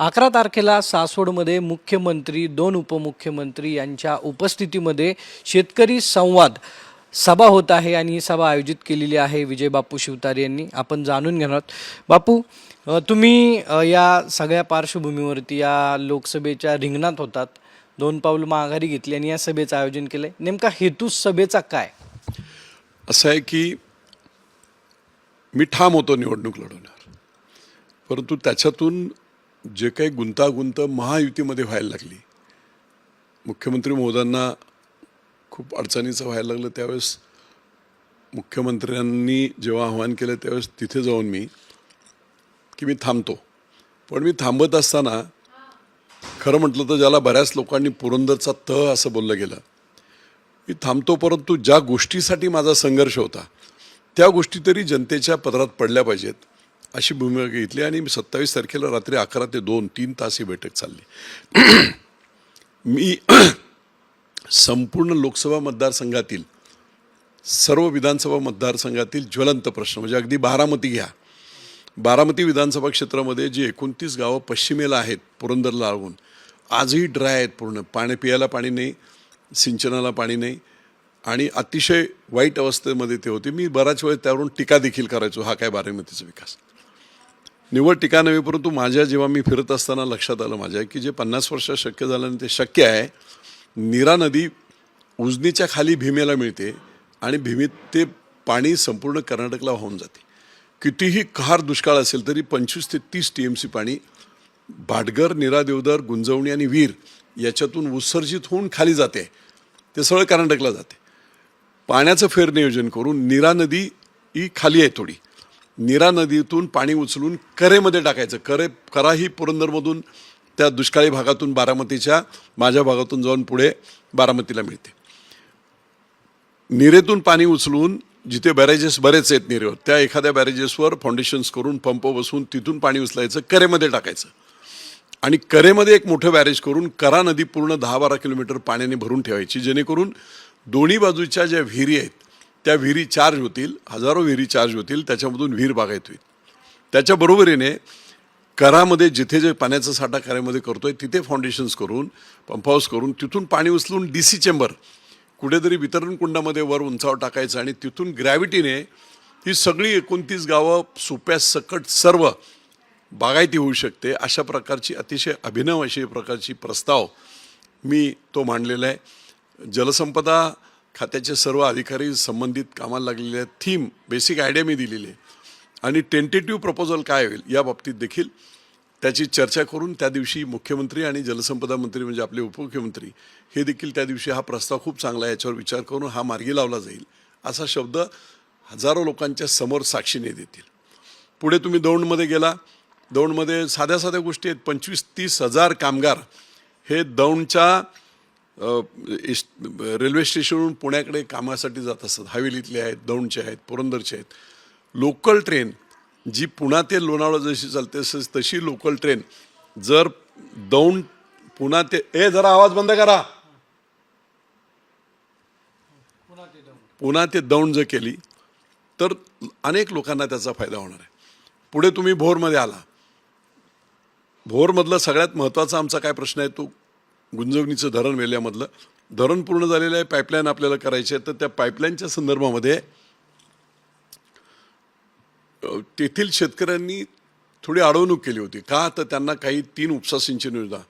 अकरा तारखेला सासवडमध्ये मुख्यमंत्री दोन उपमुख्यमंत्री यांच्या उपस्थितीमध्ये शेतकरी संवाद सभा होत आहे आणि ही सभा आयोजित केलेली आहे विजय बापू शिवतारे यांनी. आपण जाणून घेणार आहोत. बापू तुम्ही या सगळ्या पार्श्वभूमीवरती या लोकसभेच्या रिंगणात होतात. दोन पाऊल माघारी घेतली आणि या सभेचं आयोजन केलं आहे नेमका हेतू सभेचा काय? असं आहे की मी ठाम होतो निवडणूक लढवणार परंतु त्याच्यातून जे काही गुंतागुंत महायुतीमध्ये व्हायला लागली मुख्यमंत्री महोदयांना खूप अडचणीचं व्हायला लागलं. त्यावेळेस मुख्यमंत्र्यांनी जेव्हा आव्हान केलं त्यावेळेस तिथे जाऊन मी की मी थांबतो. पण मी थांबत असताना खरं म्हटलं तर ज्याला बऱ्याच लोकांनी पुरंदरचा तह असं बोललं गेलं. मी थांबतो परंतु ज्या गोष्टीसाठी माझा संघर्ष होता त्या गोष्टी तरी जनतेच्या पदरात पडल्या पाहिजेत. अशी भूमिका घेतली आणि सत्तावीस तारखेला रात्री अकरा ते दोन तीन तास ही बैठक चालली. मी संपूर्ण लोकसभा मतदारसंघातील सर्व विधानसभा मतदारसंघातील ज्वलंत प्रश्न म्हणजे अगदी बारामती घ्या. बारामती विधानसभा क्षेत्रामध्ये जी एकोणतीस गावं पश्चिमेला आहेत पुरंदरला लागून आजही ड्राय आहेत पूर्ण. पाणी पियाला पाणी नाही सिंचनाला पाणी नाही आणि अतिशय वाईट अवस्थेमध्ये ते होते. मी बराच वेळ त्यावरून टीका देखील करायचो हा काय बारामतीचा विकास. निवड टीका नव्हे परंतु माझ्या जेव्हा मी फिरत असताना लक्षात आलं माझ्या की जे पन्नास वर्षात शक्य झालं आणि ते शक्य आहे नीरा नदी उजनीच्या खाली भीमेला मिळते आणि भीमेत ते पाणी संपूर्ण कर्नाटकला वाहून जाते. कितीही कहार दुष्काळ असेल तरी पंचवीस ते तीस टी एम सी पाणी भाटगर निरा देवदर गुंजवणी आणि वीर याच्यातून उत्सर्जित होऊन खाली जाते. ते सगळं कर्नाटकला जाते. पाण्याचं फेरनियोजन करून नीरा नदी ही खाली आहे थोडी. नीरा नदीतून पाणी उचलून करेमध्ये टाकायचं. करे करा ही पुरंदरमधून त्या दुष्काळी भागातून बारामतीच्या माझ्या भागातून जाऊन पुढे बारामतीला मिळते. निरेतून पाणी उचलून जिथे बॅरेजेस बरेच आहेत निरेवर त्या एखाद्या बॅरेजेसवर फाउंडेशन्स करून पंप बसवून तिथून पाणी उचलायचं करेमध्ये टाकायचं. आणि करेमध्ये एक मोठं बॅरेज करून करा नदी पूर्ण दहा बारा किलोमीटर पाण्याने भरून ठेवायची जेणेकरून दोन्ही बाजूच्या ज्या विहिरी आहेत त्या विहिरी चार्ज होतील हजारो विहिरी चार्ज होतील त्याच्यामधून विहीर बागायत होईल. त्याच्या बरोबरीने करामध्ये जिथे जे पाण्याचा साठा करामध्ये आहे तिथे फाउंडेशन्स करून पंपहाऊस करून तिथून पाणी उचलून डी सी चेंबर कुठेतरी वितरण कुंडामध्ये वर उंचावर टाकायचं आणि तिथून ग्रॅव्हिटीने ही सगळी एकोणतीस गावं सोप्या सकट सर्व बागायती होऊ शकते. अशा प्रकारची अतिशय अभिनव अशी प्रकारची प्रस्ताव मी तो मांडलेला आहे. जलसंपदा खात्याचे सर्व अधिकारी संबंधित कामाला लागलेले आहेत. थीम बेसिक आयडिया मी दिलेली आहे. आणि टेंटेटिव्ह प्रपोजल काय होईल या बाबतीत देखील त्याची चर्चा करून त्या दिवशी मुख्यमंत्री आणि जलसंपदा मंत्री म्हणजे आपले उपमुख्यमंत्री हे देखील त्या दिवशी हा प्रस्ताव खूप चांगला आहे याच्यावर विचार करून हा मार्गी लावला जाईल असा शब्द हजारो लोकांच्या समोर साक्षीने देतील. पुढे तुम्ही दौंडमध्ये गेला. दौंडमध्ये साध्या साध्या गोष्टी आहेत. पंचवीस तीस हजार कामगार हे दौंडच्या इस- रेल्वे स्टेशनवरून पुण्याकडे कामासाठी जात असतात हवेलीतले आहेत दौंडचे आहेत पुरंदरचे आहेत. लोकल ट्रेन जी पुणा ते लोणावळा जशी चालते तसंच तशी लोकल ट्रेन जर दौंड पुणा ते ए जरा आवाज बंद करा. पुणा ते दौंड जर केली तर अनेक लोकांना त्याचा फायदा होणार आहे. पुढे तुम्ही भोरमध्ये आला. भोरमधलं सगळ्यात महत्त्वाचा आमचा काय प्रश्न आहे तो गुंजवणीचं धरण वेल्यामधलं. धरण पूर्ण झालेलं आहे पाईपलाईन आपल्याला करायची आहे. तर त्या पाईपलाईनच्या संदर्भामध्ये तेथील शेतकऱ्यांनी थोडी अडवणूक केली होती. का? तर त्यांना काही तीन उपसा सिंचन योजना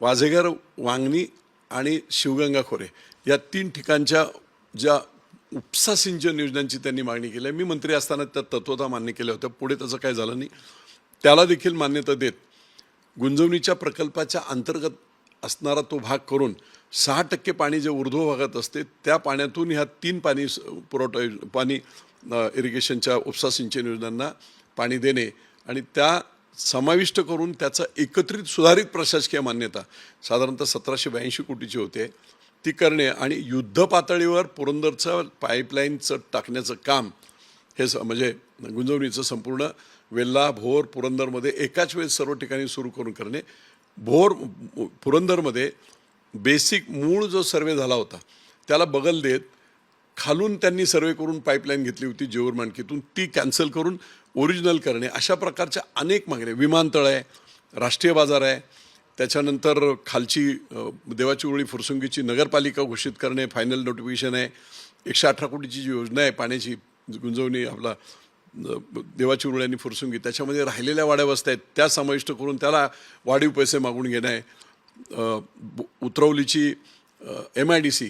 वाझेघर वांगणी आणि शिवगंगा खोरे या तीन ठिकाणच्या ज्या उपसा सिंचन योजनांची त्यांनी मागणी केली आहे. मी मंत्री असताना त्या तत्वता मान्य केल्या होत्या. पुढे त्याचं काय झालं नाही. त्याला देखील मान्यता देत गुंजवणीच्या प्रकल्पाच्या अंतर्गत असणारा तो भाग करून सहा टक्के पाणी जे ऊर्ध्व भागात असते त्या पाण्यातून ह्या तीन पाणी स- पुरवठा पाणी इरिगेशनच्या उपसा सिंचन योजनांना पाणी देणे आणि त्या समाविष्ट करून त्याचं एकत्रित सुधारित प्रशासकीय मान्यता साधारणतः सतराशे ब्याऐंशी कोटीची होते ती करणे आणि युद्ध पातळीवर पुरंदरचं पाईपलाईनचं टाकण्याचं काम हे स म्हणजे गुंजवणीचं संपूर्ण वेल्ला भोर पुरंदरमध्ये एकाच वेळेस सर्व ठिकाणी सुरू करून करणे भोर पुरंदरमध्ये बेसिक मूळ जो सर्वे झाला होता त्याला बगल देत खालून त्यांनी सर्वे करून पाईपलाईन घेतली होती जेऊर मांडकीतून ती कॅन्सल करून ओरिजिनल करणे. अशा प्रकारच्या अनेक मागण्या विमानतळ आहे राष्ट्रीय बाजार आहे. त्याच्यानंतर खालची देवाची उरळी फुरसुंगीची नगरपालिका घोषित करणे फायनल नोटिफिकेशन आहे. एकशे अठरा कोटीची जी योजना आहे पाण्याची गुंजवणी आपला देवाची उरळी आणि फुरसुंगी त्याच्यामध्ये राहिलेल्या वाड्या वस्त्या आहेत. त्या समाविष्ट करून त्याला वाढीव पैसे मागून घेणं आहे. उतरवलीची एम आय डी सी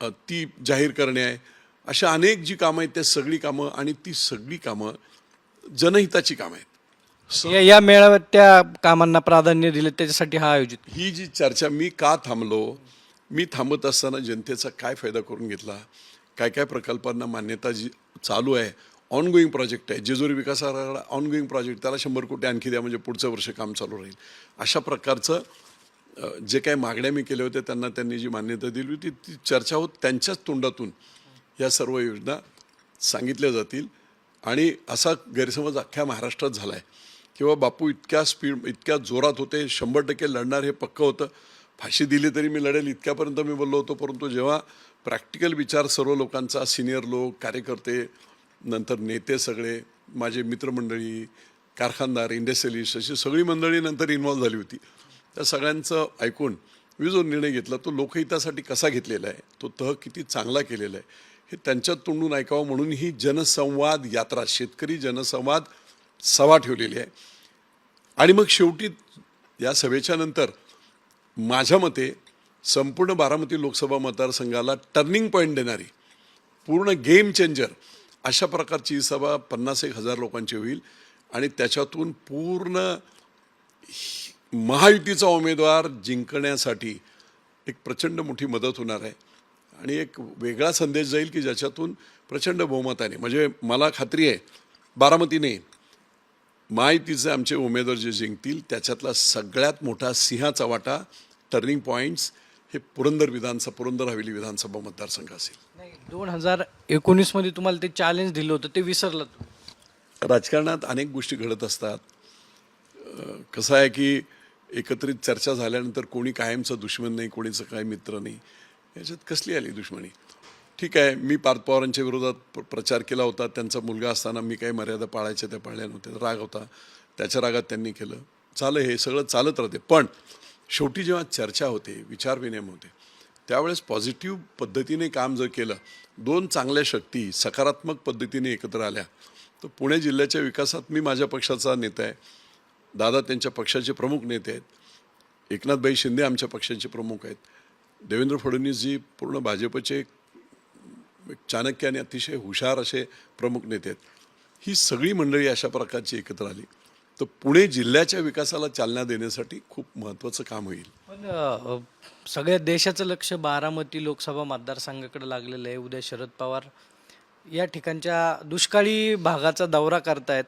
ती जाहीर करणे आहे. अशा अनेक जी कामं आहेत त्या सगळी कामं आणि ती सगळी कामं जनहिताची कामं आहेत. या या मेळाव्यात त्या कामांना प्राधान्य दिले त्याच्यासाठी हा आयोजित ही जी चर्चा मी का थांबलो? मी थांबत असताना जनतेचा काय फायदा करून घेतला? काय काय प्रकल्पांना मान्यता जी चालू आहे ऑनगोईंग प्रोजेक्ट आहे. जेजुरी विकास आराखडा ऑनगोईंग प्रोजेक्ट त्याला शंभर कोटी आणखी द्या म्हणजे पुढचं वर्ष काम चालू राहील. अशा प्रकारचं जे काही मागण्या मी केल्या होत्या त्यांना त्यांनी जी मान्यता दिली होती ती चर्चा होत त्यांच्याच तोंडातून या सर्व योजना सांगितल्या जातील. आणि असा गैरसमज अख्ख्या महाराष्ट्रात झाला आहे किंवा बापू इतक्या स्पीड इतक्या जोरात होते शंभर टक्के लढणार हे पक्कं होतं. फाशी दिली तरी मी लढेल इतक्यापर्यंत मी बोललो होतो परंतु जेव्हा प्रॅक्टिकल विचार सर्व लोकांचा सिनियर लोक कार्यकर्ते नंतर नेते सगळे माझे मित्रमंडळी कारखानदार इंडस्ट्रियलिस्ट अशी सगळी मंडळी नंतर इन्व्हॉल्व झाली होती. त्या सगळ्यांचं ऐकून मी जो निर्णय घेतला तो लोकहितासाठी कसा घेतलेला आहे तो तह किती चांगला केलेला आहे हे त्यांच्या तोंडून ऐकावं म्हणून ही जनसंवाद यात्रा शेतकरी जनसंवाद सभा ठेवलेली आहे. आणि मग शेवटी या सभेच्या नंतर माझ्या मते संपूर्ण बारामती लोकसभा मतदारसंघाला टर्निंग पॉईंट देणारी पूर्ण गेम चेंजर अशा प्रकारची ही सभा पन्नास एक हजार लोकांची होईल आणि त्याच्यातून पूर्ण महायुतीचा उमेदवार जिंकण्यासाठी एक प्रचंड मोठी मदत होणार आहे. आणि एक वेगळा संदेश जाईल की ज्याच्यातून प्रचंड बहुमताने म्हणजे मला खात्री आहे बारामतीने महायुतीचे आमचे उमेदवार जे जिंकतील त्याच्यातला सगळ्यात मोठा सिंहाचा वाटा टर्निंग पॉईंट्स हे पुरंदर विधानसभा पुरंदर हवेली विधानसभा मतदारसंघ असेल. दोन हजार एकोणीसमध्ये तुम्हाला ते चॅलेंज दिलं होतं ते विसरलं राजकारणात अनेक गोष्टी घडत असतात. कसं आहे की एकत्रित चर्चा झाल्यानंतर कोणी कायमचं दुश्मन नाही कोणीचं काय मित्र नाही. याच्यात कसली आली दुश्मनी? ठीक आहे मी पार्थ पवारांच्या विरोधात प्र- प्रचार केला होता. त्यांचा मुलगा असताना मी काही मर्यादा पाळायच्या त्या पाळल्या नव्हत्या. राग होता. त्याच्या रागात त्यांनी केलं. चालं हे सगळं चालत राहते. पण शेवटी जेव्हा चर्चा होते विचारविनिमय होते त्यावेळेस पॉझिटिव्ह पद्धतीने काम जर केलं दोन चांगल्या शक्ती सकारात्मक पद्धतीने एकत्र आल्या तर पुणे जिल्ह्याच्या विकासात मी माझ्या पक्षाचा नेता आहे. दादा त्यांच्या पक्षाचे प्रमुख नेते आहेत. एकनाथभाई शिंदे आमच्या पक्षाचे प्रमुख आहेत. देवेंद्र फडणवीसजी पूर्ण भाजपचे चाणक्य आणि अतिशय हुशार असे प्रमुख नेते आहेत. ही सगळी मंडळी अशा प्रकारची एकत्र आली. तर पुणे जिल्ह्याच्या विकासाला चालना देण्यासाठी खूप महत्त्वाचं काम होईल. पण सगळ्या देशाचं लक्ष बारामती लोकसभा मतदारसंघाकडे लागलेलं आहे. उद्या शरद पवार या ठिकाणच्या दुष्काळी भागाचा दौरा करतायत.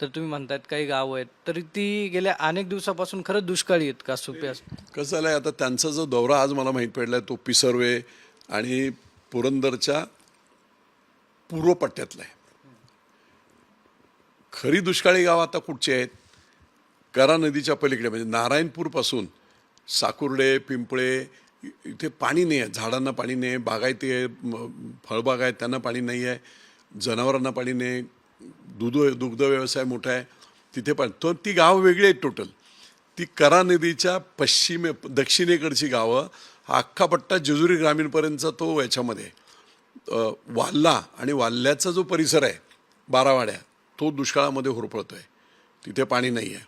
तर तुम्ही म्हणतायत काही गावं आहेत. तरी ती गेल्या अनेक दिवसापासून खरंच दुष्काळी आहेत का? सुपे कसं झालं आहे आता त्यांचा जो दौरा आज मला माहीत पडला आहे तो पिसर्वे आणि पुरंदरच्या पूर्व पट्ट्यातला आहे. खरी दुष्काळी गावं आता कुठची आहेत? करा नदीच्या पलीकडे म्हणजे नारायणपूरपासून साकुर्डे पिंपळे इथे पाणी नाही आहे. झाडांना पाणी नाही आहे बागायती आहे फळबाग आहेत त्यांना पाणी नाही आहे जनावरांना पाणी नाही दूध दुग्ध व्यवसाय मोठा आहे तिथे पण तो ती गावं वेगळी आहेत टोटल ती करा नदीच्या पश्चिमे दक्षिणेकडची गावं हा अख्खा पट्टा जेजुरी ग्रामीणपर्यंतचा तो याच्यामध्ये वाल्ला आणि वाल्ल्याचा जो परिसर आहे बारावाड्या तो दुष्काळामध्ये होरपळतो आहे तिथे पाणी नाही आहे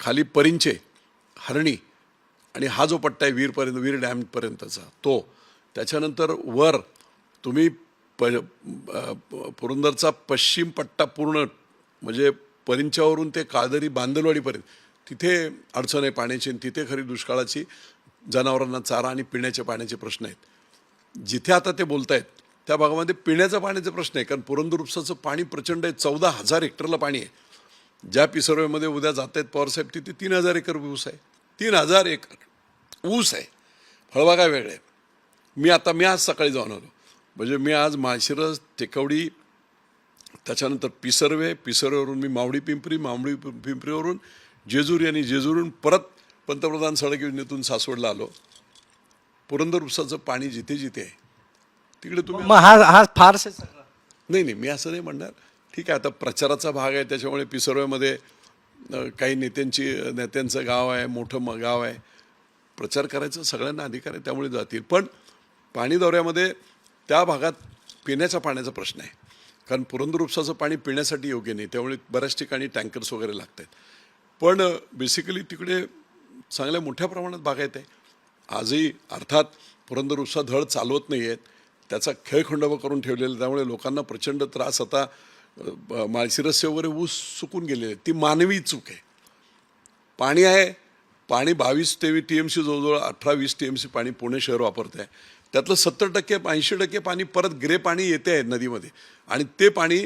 खाली परिंचे हरणी आणि हा जो पट्टा आहे वीरपर्यंत वीर डॅमपर्यंतचा तो त्याच्यानंतर वर तुम्ही प पुरंदरचा पश्चिम पट्टा पूर्ण म्हणजे परिंच्यावरून ते काळदरी बांदलवाडीपर्यंत तिथे अडचण आहे पाण्याची आणि तिथे खरी दुष्काळाची जनावरांना चारा आणि पिण्याच्या पाण्याचे प्रश्न आहेत. जिथे आता ते बोलत आहेत त्या भागामध्ये पिण्याच्या पाण्याचा प्रश्न आहे. कारण पुरंदर उपसाचं पाणी प्रचंड आहे. चौदा हजार हेक्टरला पाणी आहे. ज्या पिसर्वेमध्ये उद्या जात आहेत पवारसाहेब तिथे तीन हजार एकर ऊस आहे. तीन हजार एकर ऊस आहे. फळबागा वेगळे आहे. मी आता मी आज सकाळी जाऊन आलो. म्हणजे मी आज माळशिरस टेकवडी त्याच्यानंतर पिसर्वे पिसर्वेवरून मी मावडी पिंपरी मावडी पिंपरीवरून जेजुरी आणि जेजुरीहून परत पंतप्रधान सडक योजनेतून सासवडला आलो. पुरंदर उपसाचं पाणी जिथे जिथे आहे. तिकडे तुम्ही मग हा हा फारसे सगळं. नाही नाही मी असं नाही म्हणणार. ठीक आहे आता प्रचाराचा भाग आहे त्याच्यामुळे पिसर्वेमध्ये काही नेत्यांची नेत्यांचं गाव आहे मोठं म- गाव आहे. प्रचार करायचा सगळ्यांना अधिकार आहे त्यामुळे जातील. पण पाणी दौऱ्यामध्ये त्या भागात पिण्याच्या पाण्याचा प्रश्न आहे. कारण पुरंदर उपसाचं पाणी पिण्यासाठी योग्य नाही. त्यामुळे बऱ्याच ठिकाणी टँकर्स वगैरे लागत आहेत पण बेसिकली तिकडे चांगल्या मोठ्या प्रमाणात बागायत आहे आजही अर्थात पुरंदर उपसा धड चालवत नाही आहेत त्याचा खेळखंडोबा करून ठेवलेला आहे. त्यामुळे लोकांना प्रचंड त्रास आता माळशिरस्य वगैरे ऊस सुकून गेलेले ती मानवी चूक आहे. पाणी आहे पाणी बावीस ते टी एम सी जवळजवळ अठरा वीस टी एम सी पाणी पुणे शहर वापरत आहे. त्यातलं सत्तर टक्के ऐंशी टक्के पाणी परत ग्रे पाणी येते आहे नदीमध्ये. आणि ते पाणी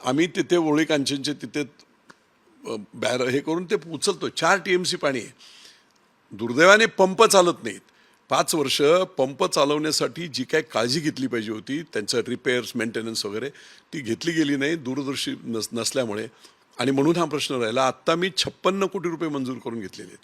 आम्ही तिथे ओळी कांचनचे तिथे बॅर हे करून ते उचलतो चार टी एम सी पाणी आहे. दुर्दैवाने पंप चालत नाहीत. पाच वर्ष पंप चालवण्यासाठी जी काय काळजी घेतली पाहिजे होती त्यांचं रिपेअर्स मेंटेनन्स वगैरे ती घेतली गेली नाही दूरदर्शी नस नसल्यामुळे. आणि म्हणून हा प्रश्न राहिला आत्ता मी छप्पन्न कोटी रुपये मंजूर करून घेतलेले आहेत.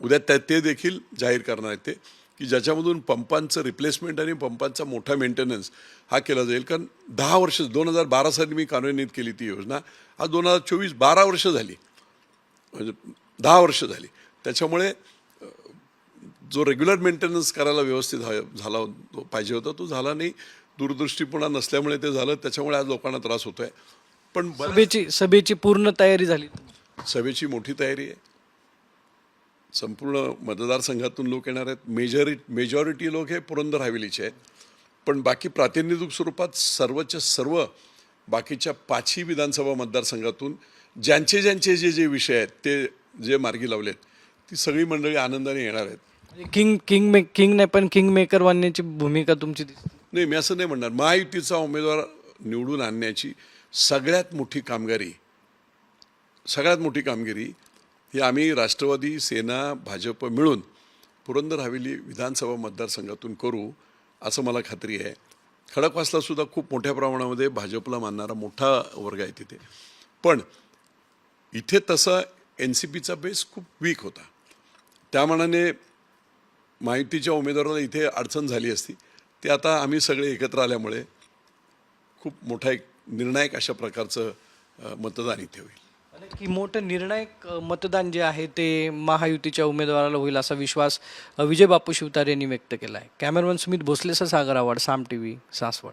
उद्या त्या ते देखील जाहीर करणार आहेत ते की ज्याच्यामधून पंपांचं रिप्लेसमेंट आणि पंपांचा मोठा मेंटेनन्स हा केला जाईल. कारण दहा वर्ष दोन हजार बारा साली मी कार्यान्वित केली ती योजना आज दोन हजार चोवीस बारा वर्ष झाली. म्हणजे दहा वर्ष झाली. त्याच्यामुळे जो रेग्युलर मेंटेनन्स करायला व्यवस्थित झाला पाहिजे होता तो झाला नाही. दूरदृष्टीपणा नसल्यामुळे ते झालं. त्याच्यामुळे आज लोकांना त्रास होतोय. पण सभेची सभेची पूर्ण तयारी झाली. सभेची मोठी तयारी आहे. संपूर्ण मतदारसंघातून लोक येणार आहेत. मेजॉरि मेजॉरिटी लोक हे पुरंदर हवेलीचे आहेत. पण बाकी प्रातिनिधिक स्वरूपात सर्वच्या सर्व बाकीच्या पाचही विधानसभा मतदारसंघातून ज्यांचे ज्यांचे जे जे विषय आहेत ते जे मार्गी लावलेत ती सगळी मंडळी आनंदाने येणार आहेत. म्हणजे किंग किंग मे किंग नाही पण किंग मेकर बनण्याची भूमिका तुमची दिसते. नाही मी असं नाही म्हणणार. महायुतीचा उमेदवार निवडून आणण्याची सगळ्यात मोठी कामगिरी सगळ्यात मोठी कामगिरी ही आम्ही राष्ट्रवादी सेना भाजप मिळून पुरंदर हवेली विधानसभा मतदारसंघातून करू असं मला खात्री आहे. खडकवासला सुद्धा खूप मोठ्या प्रमाणामध्ये भाजपला मानणारा मोठा वर्ग आहे तिथे. पण इथे तसा एन सी पीचा बेस खूप वीक होता. त्या मानाने माहितीच्या उमेदवाराला इथे अडचण झाली असती. ते आता आम्ही सगळे एकत्र आल्यामुळे खूप मोठा एक निर्णायक अशा प्रकारचं मतदान इथे होईल. की मोठं निर्णायक मतदान जे आहे ते महायुतीच्या उमेदवाराला होईल असा विश्वास विजय बापू शिवतारे यांनी व्यक्त केला आहे कॅमेरामन सुमित भोसलेचा सागर आवाड साम टी व्ही सासवड.